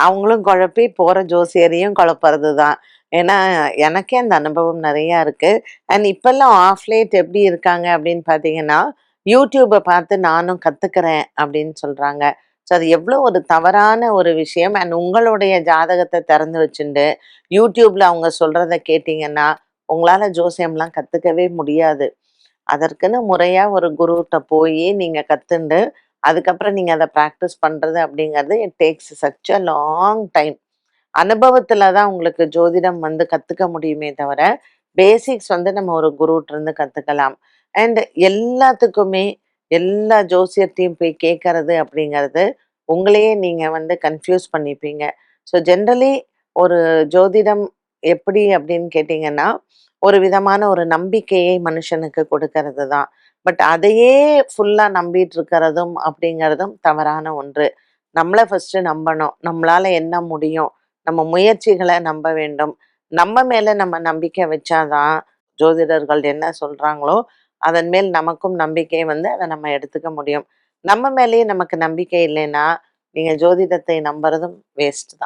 அவங்களும் குழப்பி போகிற ஜோசியரையும் குழப்பறது தான் ஏன்னா எனக்கே அந்த அனுபவம் நிறையா இருக்குது அண்ட் இப்பெல்லாம் ஆஃப்லேட் எப்படி இருக்காங்க அப்படின்னு பார்த்தீங்கன்னா யூடியூப்பை பார்த்து நானும் கற்றுக்கிறேன் அப்படின்னு சொல்கிறாங்க ஸோ அது எவ்வளோ ஒரு தவறான ஒரு விஷயம். அண்ட் உங்களுடைய ஜாதகத்தை திறந்து வச்சுட்டு யூடியூப்பில் அவங்க சொல்கிறத கேட்டிங்கன்னா உங்களால் ஜோசியம்லாம் கற்றுக்கவே முடியாது. அதற்குன்னு முறையாக ஒரு குருகிட்ட போய் நீங்கள் கற்றுண்டு அதுக்கப்புறம் நீங்கள் அதை ப்ராக்டிஸ் பண்ணுறது அப்படிங்கிறது it takes such a long time அனுபவத்தில் தான் உங்களுக்கு ஜோதிடம் வந்து கற்றுக்க முடியுமே தவிர பேசிக்ஸ் வந்து நம்ம ஒரு குருட்டிருந்து கற்றுக்கலாம் அண்ட் எல்லாத்துக்குமே எல்லா ஜோசியத்தையும் போய் கேட்கறது அப்படிங்கிறது உங்களையே நீங்கள் வந்து கன்ஃபியூஸ் பண்ணிப்பீங்க. ஸோ ஜென்ரலி ஒரு ஜோதிடம் எப்படி அப்படின்னு கேட்டிங்கன்னா ஒரு விதமான ஒரு நம்பிக்கையை மனுஷனுக்கு கொடுக்கறது தான். பட் அதையே ஃபுல்லாக நம்பிட்டு இருக்கிறதும் அப்படிங்கிறதும் தவறான ஒன்று. நம்மளை ஃபஸ்ட்டு நம்பணும். நம்மளால் என்ன முடியும்? நம்ம முயற்சிகளை நம்ப வேண்டும். நம்ம மேலே நம்ம நம்பிக்கை வச்சாதான் ஜோதிடர்கள் என்ன சொல்கிறாங்களோ அதன் மேல் நமக்கும் நம்பிக்கை வந்து அதை நம்ம எடுத்துக்க முடியும். நம்ம மேலேயே நமக்கு நம்பிக்கை இல்லைன்னா நீங்கள் ஜோதிடத்தை நம்புறதும் வேஸ்ட் தான்.